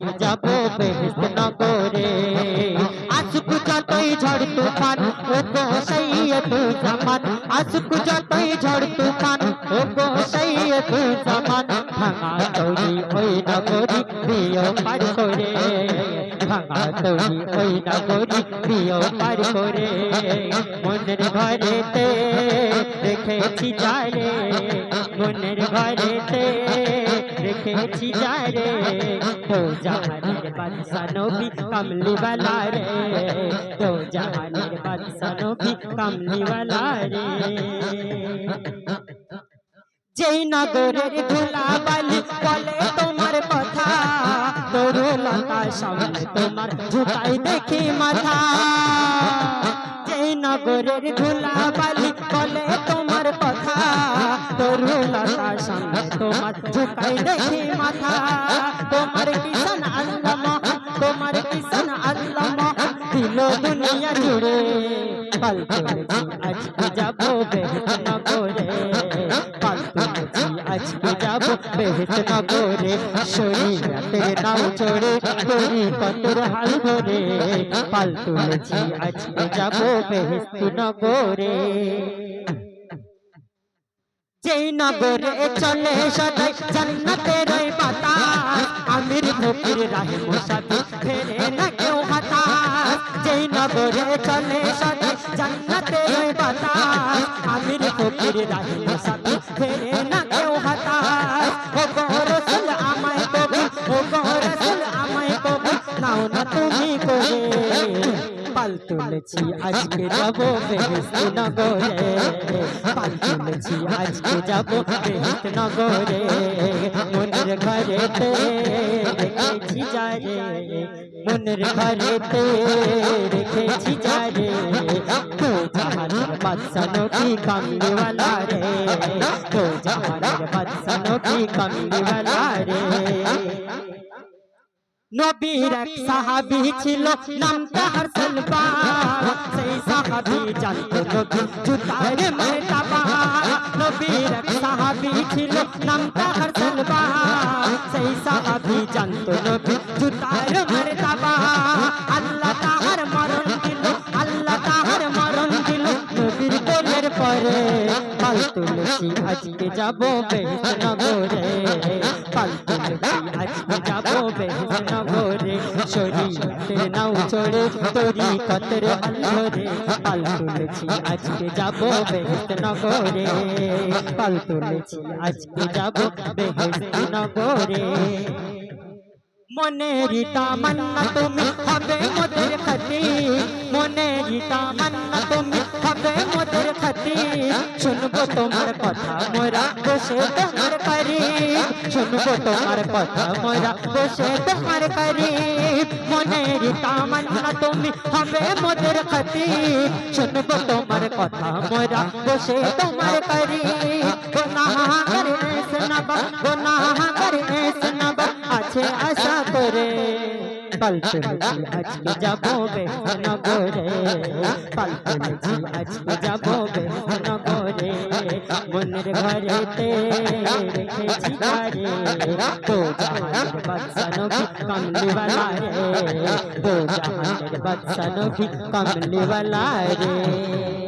যাব বেহেস্ত নগরে আসুক যতই ঝড় তুফান ও গো সৈয়দ জামান। আসুক যতই ঝড় তুফান ও গো সৈয়দ জামান। ভাঙা তৈরি ওই নগরী প্রিয় পার করে ভাঙা তৈরি ওই নগরী প্রিয় পার করে মনের ঘরেতে রেখেছি যারে মনের ঘরেতে রেখেছি যারে তো জাহানের বাদশা নবী কমলি वाला রে তো জাহানের বাদশা নবী কমলি वाला রে যেই নগরের ধুলাবালি বলে তোমার কথা তরুলতা সামনে তোমার ঝুঁকাই দেখি মাথা যেই নগরের ধুলাবালি বলে তোমার কথা। তরুলতা সামনে তোমার ঝুঁকাই দেখি মাথা। তোমার কিষণ আল্লাম তোমার কিষণ আল্লাম দিল দুনিয়া জুড়ে, পাল আজকে যাব বেহেত নগরে আজকে যাব? বেহেত নগরে শরীরাতের নাও চড়ে করি কতর হাল ধরে। পাল তুলেছি আজকে যাব বেহেস্ত নগরে। যেই নগরে চলে সদাই জান্নাতের বাতাস। আমির ফকির রাহে মুসাফির ফেরে না কেউ হতাশ। যেই নগরে চলে সদাই জান্নাতের বাতাস। আমির ফকির রাহে তুলেছি আজকে যাব বেহেস্ত নগরে পাল তুলেছি আজকে যাব বেহেস্ত নগরে মনের ঘরেতে রেখেছি যারে মনের ঘরেতে রেখেছি যারে তো জাহানের বাদশা নবী কামলিওয়ালা রে তো জাহানের বাদশা নবী কামলিওয়ালা রে নবীর এক সাহাবি ছিল নাম তাহার সেই সাহাবি জানতো নবী জুতার মর্তবা নবীর এক সাহাবি ছিল নাম তাহার সলমান সেই সাহাবি জানতো নবী জুতার আজকে যাব বেহেস নগরে পাল তুলসী আজকে যাব তুমি হবে মোদের খতি মনের তামান্না তুমি হবে মোদের খতি, শুনব তোমার কথা মোরা বসে তোমার করি। শুনব তোমার কথা মোরা বসে তোমার করি। মনের তামান্না তুমি হবে মোদের খতি। শুনব তোমার কথা মোরা বসে তোমার করি। গুনাহ করে শোনাবা গুনাহ পাল তুলেছি আজকে যাব বেহনগরে পাল তুলেছি আজকে যাব বেহনগরে মনের ঘরেতে রেখেছি ঘরে। তো জাহানের বাদশা নবী কমলিওয়ালা রে। তো জাহানের বাদশা নবী কমলিওয়ালা রে।